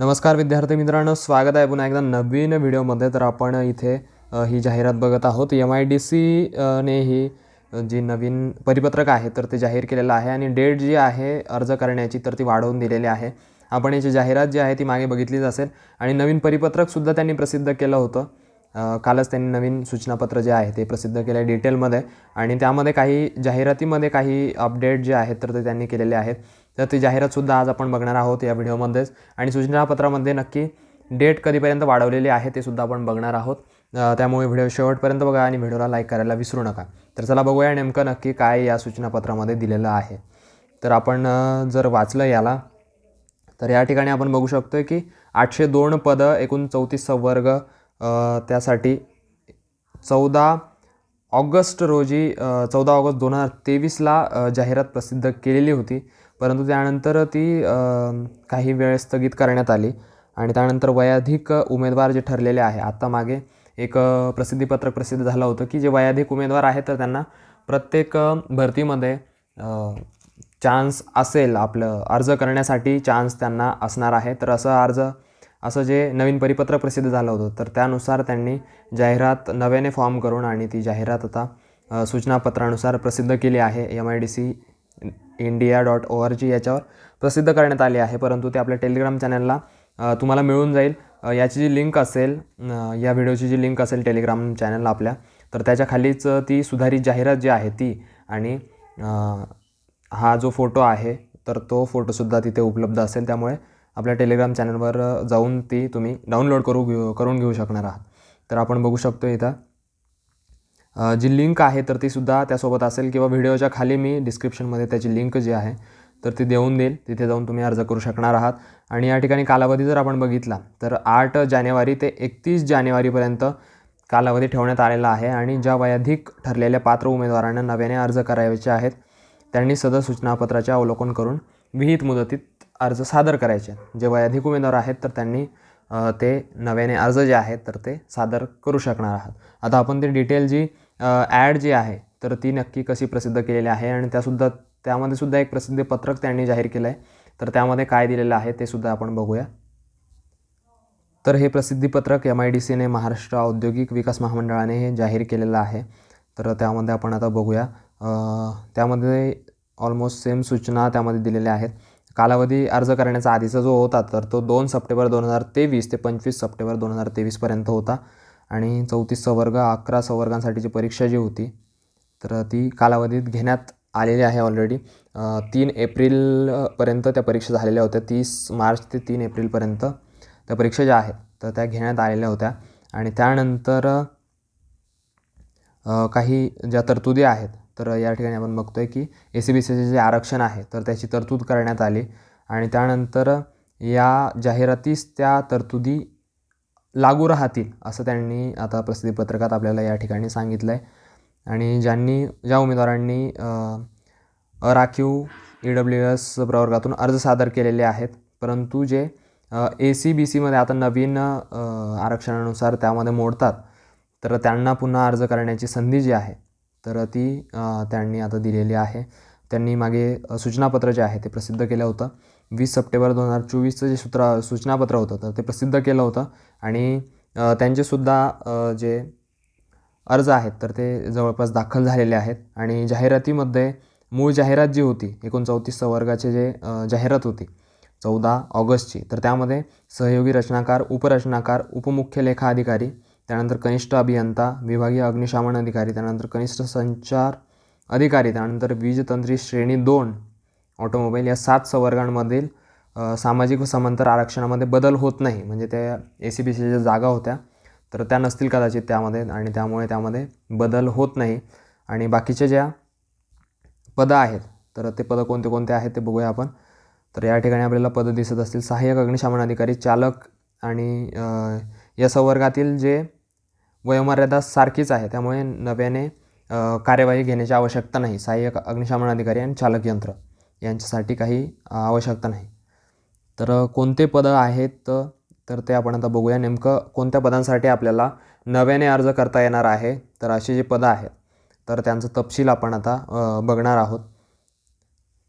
नमस्कार विद्यार्थी मित्रांनो स्वागत आहे पुन्हा एकदा नवीन व्हिडिओमध्ये. तर आपण इथे ही जाहिरात बघत आहोत. एम आय डी सी ने ही जी नवीन परिपत्रक आहे तर ते जाहीर केलेलं आहे आणि डेट जी आहे अर्ज करण्याची तर ती वाढवून दिलेली आहे. आपण याची जाहिरात जी आहे ती मागे बघितलीच असेल आणि नवीन परिपत्रकसुद्धा त्यांनी प्रसिद्ध केलं होतं. कालच त्यांनी नवीन सूचनापत्र जे आहे ते प्रसिद्ध केलं आहे डिटेलमध्ये आणि त्यामध्ये काही जाहिरातीमध्ये काही अपडेट जे आहेत तर ते त्यांनी केलेले आहेत. तर ती जाहिरातसुद्धा आज आपण बघणार आहोत या व्हिडिओमध्येच. आणि सूचनापत्रामध्ये नक्की डेट कधीपर्यंत वाढवलेली आहे ते सुद्धा आपण बघणार आहोत. त्यामुळे व्हिडिओ शेवटपर्यंत बघा आणि व्हिडिओला लाईक करायला विसरू नका. तर चला बघूया नेमकं नक्की काय या सूचनापत्रामध्ये दिलेलं आहे. तर आपण जर वाचलं याला तर या ठिकाणी आपण बघू शकतो की आठशे दोन पदं एकूण चौतीस संवर्ग त्यासाठी चौदा ऑगस्ट रोजी चौदा ऑगस्ट दोन हजार तेवीसला जाहिरात प्रसिद्ध केलेली होती. परंतु त्यानंतर ती काही वेळ स्थगित करण्यात आली आणि त्यानंतर वयाधिक उमेदवार जे ठरलेले आहे आत्ता मागे एक प्रसिद्धीपत्रक प्रसिद्ध झालं होतं की जे वयाधिक उमेदवार आहेत तर त्यांना प्रत्येक भरतीमध्ये चान्स असेल आपलं अर्ज करण्यासाठी चान्स त्यांना असणार आहे. तर असं अर्ज असं जे नवीन परिपत्रक प्रसिद्ध झालं होतं तर त्यानुसार त्यांनी जाहिरात नव्याने फॉर्म करून आणि ती जाहिरात आता सूचनापत्रानुसार प्रसिद्ध केली आहे. M I D C India dot O R G याच्यावर प्रसिद्ध करण्यात आले आहे. परंतु ते आपल्या टेलिग्राम चॅनलला तुम्हाला मिळून जाईल. याची जी लिंक असेल या व्हिडिओची जी लिंक असेल टेलिग्राम चॅनलला आपल्या तर त्याच्या खालीच ती सुधारित जाहिरात जी आहे ती आणि हा जो फोटो आहे तर तो फोटोसुद्धा तिथे उपलब्ध असेल. त्यामुळे आपल्या टेलिग्राम चॅनलवर जाऊन ती तुम्ही डाउनलोड करू घेऊ करून घेऊ शकणार आहात. तर आपण बघू शकतो इथं जी लिंक आहे तर ती सुद्धा त्यासोबत असेल किंवा व्हिडिओच्या खाली मी डिस्क्रिप्शनमध्ये त्याची लिंक जी आहे तर ती देऊन देईल. तिथे जाऊन तुम्ही अर्ज करू शकणार आहात. आणि या ठिकाणी कालावधी जर आपण बघितला तर आठ जानेवारी ते एकतीस जानेवारीपर्यंत कालावधी ठेवण्यात आलेला आहे आणि ज्या वयाधिक ठरलेल्या पात्र उमेदवारांना नव्याने अर्ज करायचे आहेत त्यांनी सदर सूचनापत्राचे अवलोकन करून विहित मुदतीत अर्ज सादर करायचे. जे वयाधिक उमेदवार आहेत तर त्यांनी ते नव्याने अर्ज जे आहेत तर ते सादर करू शकणार आहात. आता आपण ते डिटेल जी ॲड जी आहे तर ती नक्की कशी प्रसिद्ध केलेली आहे आणि त्यासुद्धा त्यामध्ये सुद्धा एक प्रसिद्धी पत्रक त्यांनी जाहीर केलं आहे तर त्यामध्ये काय दिलेलं आहे ते सुद्धा आपण बघूया. तर हे प्रसिद्धीपत्रक एम आय डी सीने महाराष्ट्र औद्योगिक विकास महामंडळाने हे जाहीर केलेलं आहे. तर त्यामध्ये आपण आता बघूया. त्यामध्ये ऑलमोस्ट सेम सूचना त्यामध्ये दिलेल्या आहेत. कालावधी अर्ज करण्याचा आधीचा जो होता तर तो दोन सप्टेंबर दोन हजार तेवीस ते पंचवीस सप्टेंबर दोन हजार तेवीसपर्यंत होता. आणि चौतीस संवर्ग अकरा संवर्गांसाठीची परीक्षा जी होती तर ती कालावधीत घेण्यात आलेली आहे ऑलरेडी तीन एप्रिलपर्यंत त्या परीक्षा झालेल्या होत्या. तीस मार्च ते तीन एप्रिलपर्यंत त्या परीक्षा ज्या आहेत तर त्या घेण्यात आलेल्या होत्या. आणि त्यानंतर काही ज्या तरतुदी आहेत तर या ठिकाणी आपण बघतोय की ए सी बी सीचे जे आरक्षण आहे तर त्याची तरतूद करण्यात आली. आणि त्यानंतर या जाहिरातीस त्या तरतुदी लागू राहतील असं त्यांनी आता प्रसिद्धीपत्रकात आपल्याला या ठिकाणी सांगितलं आहे आणि ज्यांनी ज्या उमेदवारांनी राखीव अराखीव ई डब्ल्यू एस प्रवर्गातून अर्ज सादर केलेले आहेत परंतु जे ए सी बी सीमध्ये आता नवीन आरक्षणानुसार त्यामध्ये मोडतात तर त्यांना पुन्हा अर्ज करण्याची संधी जी आहे तर ती त्यांनी आता दिलेली आहे. त्यांनी मागे सूचनापत्र जे आहे ते प्रसिद्ध केलं होतं. वीस सप्टेंबर दोन हजार चोवीसचं जे सूत्र सूचनापत्र होतं तर ते प्रसिद्ध केलं होतं. आणि त्यांचेसुद्धा जे अर्ज आहेत तर ते जवळपास दाखल झालेले आहेत. आणि जाहिरातीमध्ये मूळ जाहिरात जी होती एकूण चौतीस संवर्गाचे जे जाहिरात होती चौदा ऑगस्टची तर त्यामध्ये सहयोगी रचनाकार उपरचनाकार उपमुख्य लेखा अधिकारी त्यानंतर कनिष्ठ अभियंता विभागीय अग्निशामन अधिकारी त्यानंतर कनिष्ठ संचार अधिकारी त्यानंतर वीजतंत्री श्रेणी दोन ऑटोमोबाईल या सात संवर्गांमधील सामाजिक व समांतर आरक्षणामध्ये बदल होत नाही. म्हणजे त्या ए सी बी सीच्या ज्या जागा होत्या तर त्या नसतील कदाचित त्यामध्ये आणि त्यामुळे त्यामध्ये बदल होत नाही. आणि बाकीच्या ज्या पदं आहेत तर ते पदं कोणते कोणते आहेत ते बघूया आपण. तर या ठिकाणी आपल्याला पदं दिसत असतील. सहाय्यक अग्निशमन अधिकारी चालक आणि या संवर्गातील जे वयोमर्यादा सारखीच आहे. त्यामुळे नव्याने कार्यवाही घेण्याची आवश्यकता नाही. सहाय्यक अग्निशमन अधिकारी आणि चालक यंत्र यांच्यासाठी काही आवश्यकता नाही. तर कोणते पदं आहेत तर ते आपण आता बघूया. नेमकं कोणत्या पदांसाठी आपल्याला नव्याने अर्ज करता येणार आहे तर अशी जी पदं आहेत तर त्यांचा तपशील आपण आता बघणार आहोत.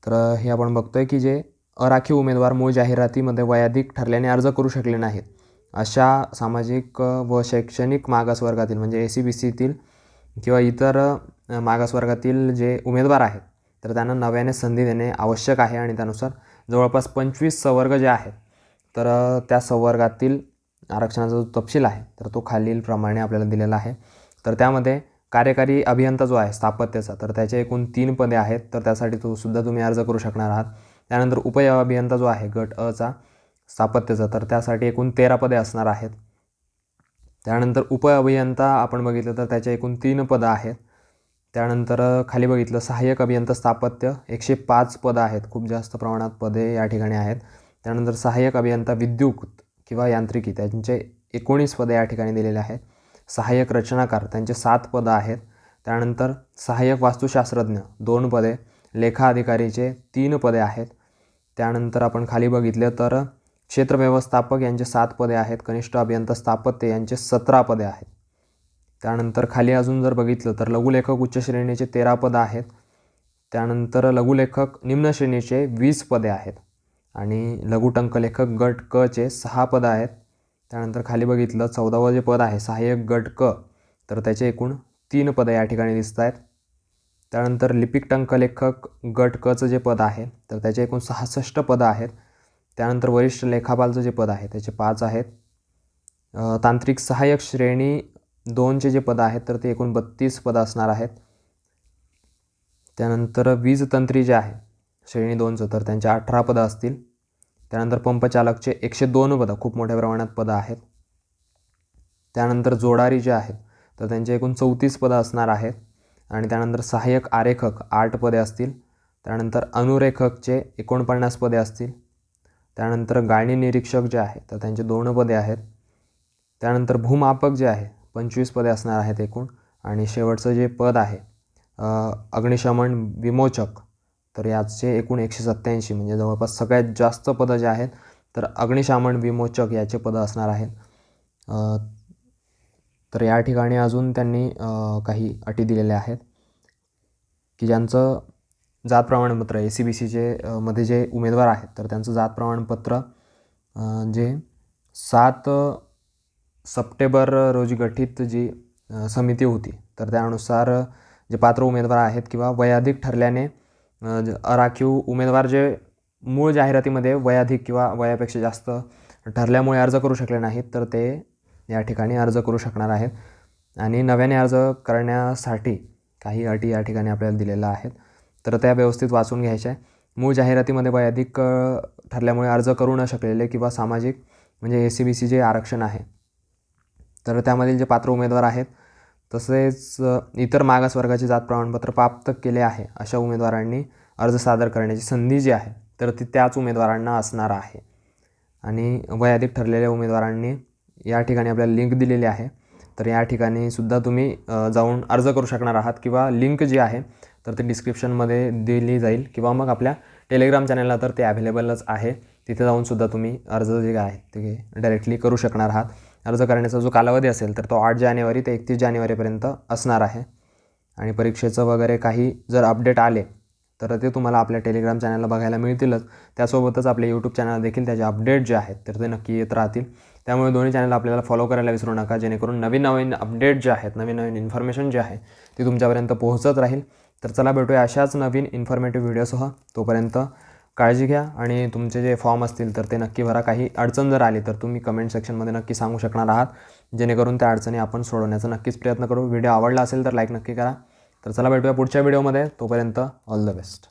तर हे आपण बघतोय की जे अराखीव उमेदवार मूळ जाहिरातीमध्ये वयाधिक ठरल्याने अर्ज करू शकले नाहीत. अशा सामाजिक व शैक्षणिक मागासवर्गातील म्हणजे ए सी बी सीतील किंवा इतर मागासवर्गातील जे उमेदवार आहेत तर त्यांना नव्याने संधी देणे आवश्यक आहे आणि त्यानुसार जवळपास पंचवीस संवर्ग जे आहेत तर त्या संवर्गातील आरक्षणाचा जो तपशील आहे तर तो खालीलप्रमाणे आपल्याला दिलेला आहे. तर त्यामध्ये कार्यकारी अभियंता जो आहे स्थापत्याचा तर त्याचे एकूण तीन पदे आहेत तर त्यासाठी तो सुद्धा तुम्ही अर्ज करू शकणार आहात. त्यानंतर उप अभियंता जो आहे गट अचा स्थापत्याचं तर त्यासाठी एकूण तेरा पदे असणार आहेत. त्यानंतर उप अभियंता आपण बघितलं तर त्याचे एकूण तीन पदं आहेत. त्यानंतर खाली बघितलं सहाय्यक अभियंता स्थापत्य एकशे पाच पदं आहेत. खूप जास्त प्रमाणात पदे या ठिकाणी आहेत. त्यानंतर सहाय्यक अभियंता विद्युत किंवा यांत्रिकी त्यांचे एकोणीस पदे या ठिकाणी दिलेले आहेत. सहाय्यक रचनाकार त्यांचे सात पदं आहेत. त्यानंतर सहाय्यक वास्तुशास्त्रज्ञ दोन पदे. लेखा अधिकारीचे तीन पदे आहेत. त्यानंतर आपण खाली बघितलं तर क्षेत्र व्यवस्थापक यांचे सात पदे आहेत कनिष्ठ अभियंता स्थापत्य यांचे सतरा पदे आहेत. त्यानंतर खाली अजून जर बघितलं तर लघुलेखक उच्च श्रेणीचे तेरा पदं आहेत. त्यानंतर लघुलेखक निम्न श्रेणीचे वीस पदे आहेत. आणि लघुटंकलेखक गट क चे सहा पदं आहेत. त्यानंतर खाली बघितलं चौदावं जे पद आहे सहाय्यक गट क तर त्याचे एकूण तीन पदं या ठिकाणी दिसत आहेत. त्यानंतर लिपिक टंकलेखक गट कचं जे पद आहे तर त्याचे एकूण सहासष्ट पदं आहेत. त्यानंतर वरिष्ठ लेखापालचं जे पद आहे त्याचे पाच आहेत. तांत्रिक सहाय्यक श्रेणी दोनचे जे पदं आहेत तर ते एकूण बत्तीस पदं असणार आहेत. त्यानंतर वीज तंत्री जे आहे श्रेणी दोनचं तर त्यांचे अठरा पदं असतील. त्यानंतर पंपचालकचे एकशे दोन पदं खूप मोठ्या प्रमाणात पदं आहेत. त्यानंतर जोडारी जे आहेत तर त्यांचे एकूण चौतीस पदं असणार आहेत. आणि त्यानंतर सहाय्यक आरेखक आठ पदे असतील. त्यानंतर अनुरेखकचे एकोणपन्नास पदे असतील. त्यानंतर गाणी निरीक्षक जे आहे तर त्यांचे दोन पदे आहेत. त्यानंतर भूमापक जे आहे पंचवीस पदे असणार आहेत एकूण. आणि शेवटचं जे पद आहे अग्निशमन विमोचक तर याचे एकूण एकशे सत्त्याऐंशी म्हणजे जवळपास सगळ्यात जास्त पदं जे आहेत तर अग्निशमन विमोचक याचे पदं असणार आहेत. तर या ठिकाणी अजून त्यांनी काही अटी दिलेल्या आहेत. की ज्यांचं जात प्रमाणपत्र ए सी बी सीचे मध्ये जे उमेदवार आहेत तर त्यांचं जात प्रमाणपत्र जे सात सप्टेंबर रोजी गठीत जी समिती होती तर त्यानुसार जे पात्र उमेदवार आहेत किंवा वयाधिक ठरल्याने अराखीव उमेदवार जे मूळ जाहिरातीमध्ये वयाधिक किंवा वयापेक्षा जास्त ठरल्यामुळे अर्ज करू शकले नाहीत तर ते या ठिकाणी अर्ज करू शकणार आहेत. आणि नव्याने अर्ज करण्यासाठी काही अटी या ठिकाणी आपल्याला दिलेल्या आहेत. तर त्या व्यवस्थित वाचून घ्यायच्या आहे. मूळ जाहिरातीमध्ये वयाधिक ठरल्यामुळे अर्ज करू न शकलेले किंवा सामाजिक म्हणजे ए सी बी सी जे आरक्षण आहे. तर त्यामधील जे पात्र उमेदवार आहेत तसेच इतर मागासवर्गाचे जात प्रमाणपत्र प्राप्त केले आहे अशा उमेदवारांनी अर्ज सादर करण्याची संधी जी आहे तर ती त्याच उमेदवारांना असणार आहे. आणि वयाधिक ठरलेल्या उमेदवारांनी या ठिकाणी आपल्याला लिंक दिलेली आहे. तर या ठिकाणी सुद्धा तुम्ही जाऊन अर्ज करू शकणार आहात किंवा लिंक जी आहे तर ते डिस्क्रिप्शनमध्ये दिली जाईल. किंवा मग आपल्या टेलिग्राम चॅनलला तर ते अवेलेबलच आहे. तिथे जाऊनसुद्धा तुम्ही अर्ज जे आहे ते डायरेक्टली करू शकणार आहात. अर्ज करण्याचा जो कालावधी असेल तर तो आठ जानेवारी ते एकतीस जानेवारीपर्यंत असणार आहे. आणि परीक्षेचं वगैरे काही जर अपडेट आले तर ते तुम्हाला आपल्या टेलिग्राम चॅनलला बघायला मिळतीलच. त्यासोबतच आपले यूट्यूब चॅनल देखील त्याचे अपडेट जे आहेत तर ते नक्की येत राहतील. त्यामुळे दोन्ही चॅनल आपल्याला फॉलो करायला विसरू नका. जेणेकरून नवीन नवीन अपडेट जे आहेत नवीन नवीन इन्फॉर्मेशन जे आहे ते तुमच्यापर्यंत पोहोचत राहील. तर चला भेटूया अशाच नवीन इन्फॉर्मेटिव्ह व्हिडिओसह तोपर्यंत काळजी घ्या आणि तुमचे जे फॉर्म असतील तर ते नक्की भरा. काही अडचण जर आली तर तुम्ही कमेंट सेक्शनमध्ये नक्की सांगू शकणार आहात. जेणेकरून त्या अडचणी आपण सोडवण्याचा नक्कीच प्रयत्न करू. व्हिडिओ आवडला असेल तर लाईक नक्की करा. तर चला भेटूया पुढच्या व्हिडिओमध्ये तोपर्यंत ऑल द बेस्ट